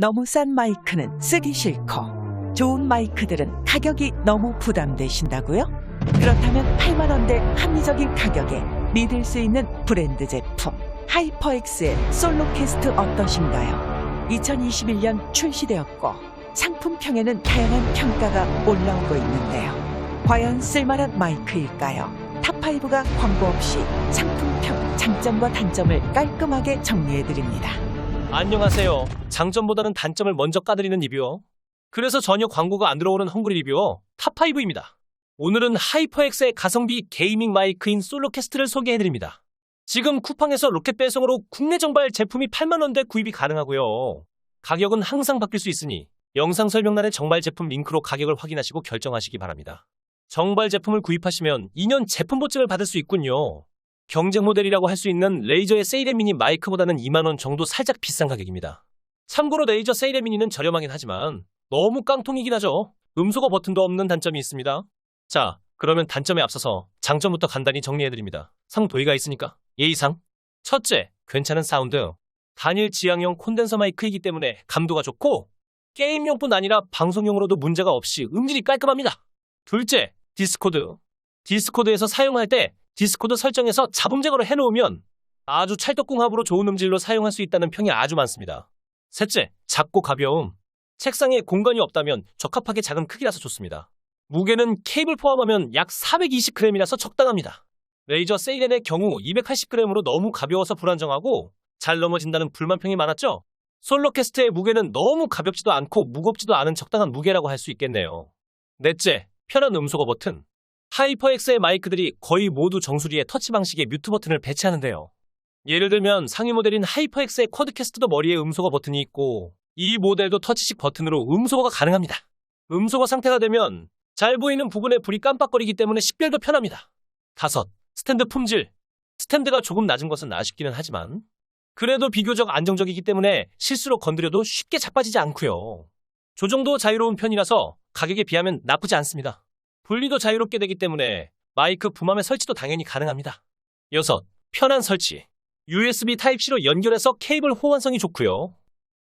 너무 싼 마이크는 쓰기 싫고 좋은 마이크들은 가격이 너무 부담되신다고요? 그렇다면 8만 원대 합리적인 가격에 믿을 수 있는 브랜드 제품 하이퍼엑스의 솔로캐스트 어떠신가요? 2021년 출시되었고 상품평에는 다양한 평가가 올라오고 있는데요. 과연 쓸만한 마이크일까요? 탑5가 광고 없이 상품평 장점과 단점을 깔끔하게 정리해드립니다. 안녕하세요. 장점보다는 단점을 먼저 까드리는 리뷰어. 그래서 전혀 광고가 안 들어오는 헝그리 리뷰어 탑5입니다. 오늘은 하이퍼엑스의 가성비 게이밍 마이크인 솔로캐스트를 소개해드립니다. 지금 쿠팡에서 로켓 배송으로 국내 정발 제품이 8만원대 구입이 가능하고요. 가격은 항상 바뀔 수 있으니 영상 설명란의 정발 제품 링크로 가격을 확인하시고 결정하시기 바랍니다. 정발 제품을 구입하시면 2년 제품 보증을 받을 수 있군요. 경쟁 모델이라고 할 수 있는 레이저의 세이레 미니 마이크보다는 2만원 정도 살짝 비싼 가격입니다. 참고로 레이저 세이레 미니는 저렴하긴 하지만 너무 깡통이긴 하죠. 음소거 버튼도 없는 단점이 있습니다. 자, 그러면 단점에 앞서서 장점부터 간단히 정리해드립니다. 상도의가 있으니까 예의상. 첫째, 괜찮은 사운드. 단일 지향형 콘덴서 마이크이기 때문에 감도가 좋고 게임용뿐 아니라 방송용으로도 문제가 없이 음질이 깔끔합니다. 둘째, 디스코드. 디스코드에서 사용할 때 디스코드 설정에서 잡음 제거를 해놓으면 아주 찰떡궁합으로 좋은 음질로 사용할 수 있다는 평이 아주 많습니다. 셋째, 작고 가벼움. 책상에 공간이 없다면 적합하게 작은 크기라서 좋습니다. 무게는 케이블 포함하면 약 420g이라서 적당합니다. 레이저 세이렌의 경우 280g으로 너무 가벼워서 불안정하고 잘 넘어진다는 불만평이 많았죠? 솔로캐스트의 무게는 너무 가볍지도 않고 무겁지도 않은 적당한 무게라고 할 수 있겠네요. 넷째, 편한 음소거 버튼. 하이퍼엑스의 마이크들이 거의 모두 정수리에 터치 방식의 뮤트 버튼을 배치하는데요. 예를 들면 상위 모델인 하이퍼엑스의 쿼드캐스트도 머리에 음소거 버튼이 있고 이 모델도 터치식 버튼으로 음소거가 가능합니다. 음소거 상태가 되면 잘 보이는 부분에 불이 깜빡거리기 때문에 식별도 편합니다. 다섯, 스탠드 품질. 스탠드가 조금 낮은 것은 아쉽기는 하지만 그래도 비교적 안정적이기 때문에 실수로 건드려도 쉽게 자빠지지 않고요. 조정도 자유로운 편이라서 가격에 비하면 나쁘지 않습니다. 분리도 자유롭게 되기 때문에 마이크 부함의 설치도 당연히 가능합니다. 여섯, 편한 설치. USB Type-C로 연결해서 케이블 호환성이 좋고요.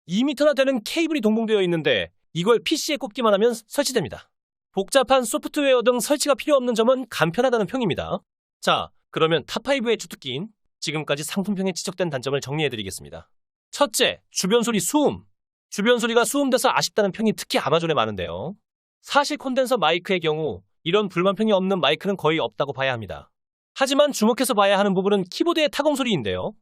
2m나 되는 케이블이 동봉되어 있는데 이걸 PC에 꽂기만 하면 설치됩니다. 복잡한 소프트웨어 등 설치가 필요 없는 점은 간편하다는 평입니다. 자, 그러면 탑5의 주특기인 지금까지 상품평에 지적된 단점을 정리해드리겠습니다. 첫째, 주변 소리 수음. 주변 소리가 수음돼서 아쉽다는 평이 특히 아마존에 많은데요. 사실 콘덴서 마이크의 경우 이런 불만평이 없는 마이크는 거의 없다고 봐야 합니다. 하지만 주목해서 봐야 하는 부분은 키보드의 타공 소리인데요.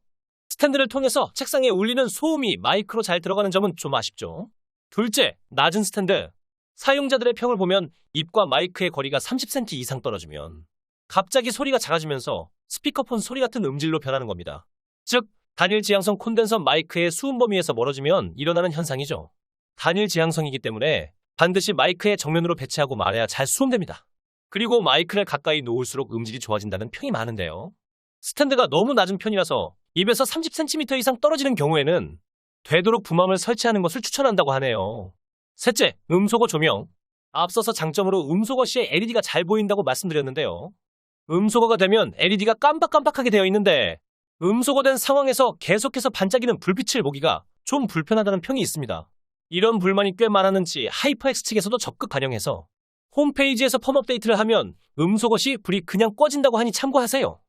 스탠드를 통해서 책상에 울리는 소음이 마이크로 잘 들어가는 점은 좀 아쉽죠. 둘째, 낮은 스탠드. 사용자들의 평을 보면 입과 마이크의 거리가 30cm 이상 떨어지면 갑자기 소리가 작아지면서 스피커폰 소리 같은 음질로 변하는 겁니다. 즉, 단일 지향성 콘덴서 마이크의 수음 범위에서 멀어지면 일어나는 현상이죠. 단일 지향성이기 때문에 반드시 마이크의 정면으로 배치하고 말해야 잘 수음됩니다. 그리고 마이크를 가까이 놓을수록 음질이 좋아진다는 평이 많은데요. 스탠드가 너무 낮은 편이라서 입에서 30cm 이상 떨어지는 경우에는 되도록 부맘을 설치하는 것을 추천한다고 하네요. 셋째, 음소거 조명. 앞서서 장점으로 음소거 시에 LED가 잘 보인다고 말씀드렸는데요. 음소거가 되면 LED가 깜빡깜빡하게 되어 있는데 음소거된 상황에서 계속해서 반짝이는 불빛을 보기가 좀 불편하다는 평이 있습니다. 이런 불만이 꽤 많았는지 하이퍼엑스 측에서도 적극 반영해서 홈페이지에서 펌 업데이트를 하면 음소거 시 불이 그냥 꺼진다고 하니 참고하세요.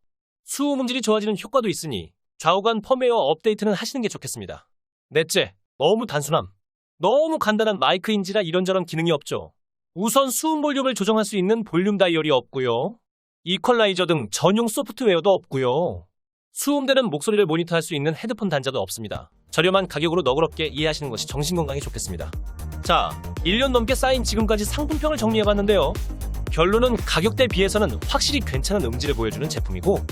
수음 음질이 좋아지는 효과도 있으니 좌우간 펌웨어 업데이트는 하시는 게 좋겠습니다. 넷째, 너무 단순함. 너무 간단한 마이크인지라 이런저런 기능이 없죠. 우선 수음 볼륨을 조정할 수 있는 볼륨 다이얼이 없고요. 이퀄라이저 등 전용 소프트웨어도 없고요. 수음되는 목소리를 모니터할 수 있는 헤드폰 단자도 없습니다. 저렴한 가격으로 너그럽게 이해하시는 것이 정신건강에 좋겠습니다. 자, 1년 넘게 쌓인 지금까지 상품평을 정리해봤는데요. 결론은 가격대 비해서는 확실히 괜찮은 음질을 보여주는 제품이고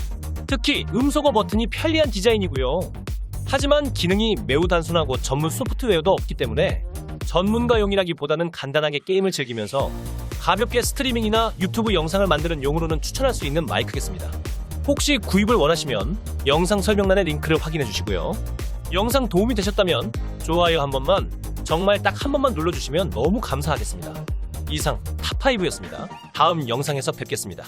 특히 음소거 버튼이 편리한 디자인이고요. 하지만 기능이 매우 단순하고 전문 소프트웨어도 없기 때문에 전문가용이라기보다는 간단하게 게임을 즐기면서 가볍게 스트리밍이나 유튜브 영상을 만드는 용으로는 추천할 수 있는 마이크겠습니다. 혹시 구입을 원하시면 영상 설명란의 링크를 확인해 주시고요. 영상 도움이 되셨다면 좋아요 한 번만 정말 딱 한 번만 눌러주시면 너무 감사하겠습니다. 이상 탑5였습니다. 다음 영상에서 뵙겠습니다.